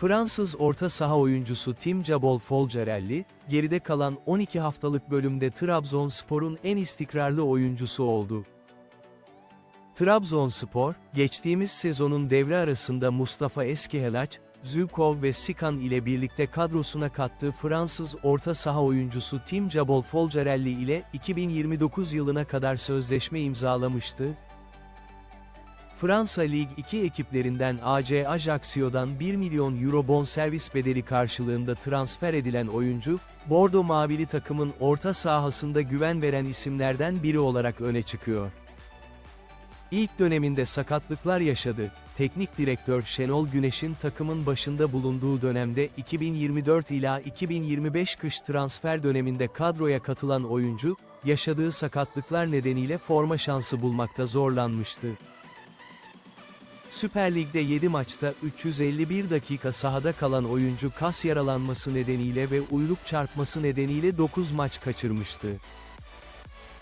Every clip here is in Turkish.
Fransız orta saha oyuncusu Tim Jabol Folcarelli, geride kalan 12 haftalık bölümde Trabzonspor'un en istikrarlı oyuncusu oldu. Trabzonspor, geçtiğimiz sezonun devre arasında Mustafa Eskihelaç, Zülkov ve Sikan ile birlikte kadrosuna kattığı Fransız orta saha oyuncusu Tim Jabol Folcarelli ile 2029 yılına kadar sözleşme imzalamıştı, Fransa Lig 2 ekiplerinden AC Ajacsio'dan 1 milyon euro bonservis bedeli karşılığında transfer edilen oyuncu, Bordo Mavili takımın orta sahasında güven veren isimlerden biri olarak öne çıkıyor. İlk döneminde sakatlıklar yaşadı. Teknik direktör Şenol Güneş'in takımın başında bulunduğu dönemde 2024 ila 2025 kış transfer döneminde kadroya katılan oyuncu, yaşadığı sakatlıklar nedeniyle forma şansı bulmakta zorlanmıştı. Süper Lig'de 7 maçta 351 dakika sahada kalan oyuncu kas yaralanması nedeniyle ve uyluk çarpması nedeniyle 9 maç kaçırmıştı.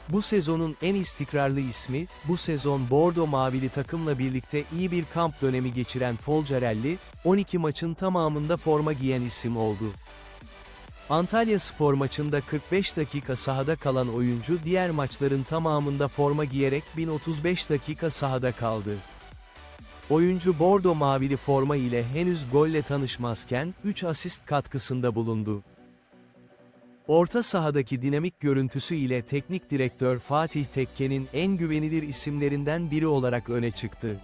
Bu sezonun en istikrarlı ismi, bu sezon Bordo Mavili takımla birlikte iyi bir kamp dönemi geçiren Folcarelli, 12 maçın tamamında forma giyen isim oldu. Antalya spor maçında 45 dakika sahada kalan oyuncu diğer maçların tamamında forma giyerek 1035 dakika sahada kaldı. Oyuncu bordo mavili forma ile henüz golle tanışmazken, 3 asist katkısında bulundu. Orta sahadaki dinamik görüntüsü ile teknik direktör Fatih Tekke'nin en güvenilir isimlerinden biri olarak öne çıktı.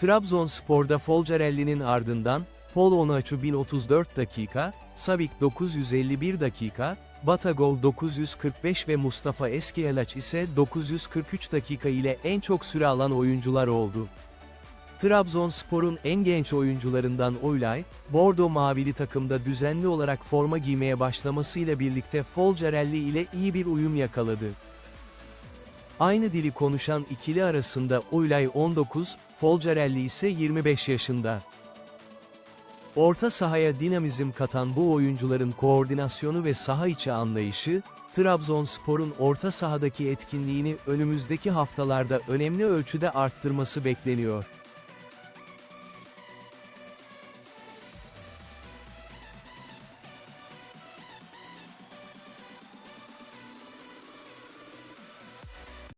Trabzonspor'da Folcarelli'nin ardından, Paul Onuachu 1034 dakika, Savic 951 dakika, Batagov 945 ve Mustafa Eskiyelaç ise 943 dakika ile en çok süre alan oyuncular oldu. Trabzonspor'un en genç oyuncularından Oylay, Bordo Mavili takımda düzenli olarak forma giymeye başlamasıyla birlikte Folcarelli ile iyi bir uyum yakaladı. Aynı dili konuşan ikili arasında Oylay 19, Folcarelli ise 25 yaşında. Orta sahaya dinamizm katan bu oyuncuların koordinasyonu ve saha içi anlayışı, Trabzonspor'un orta sahadaki etkinliğini önümüzdeki haftalarda önemli ölçüde arttırması bekleniyor.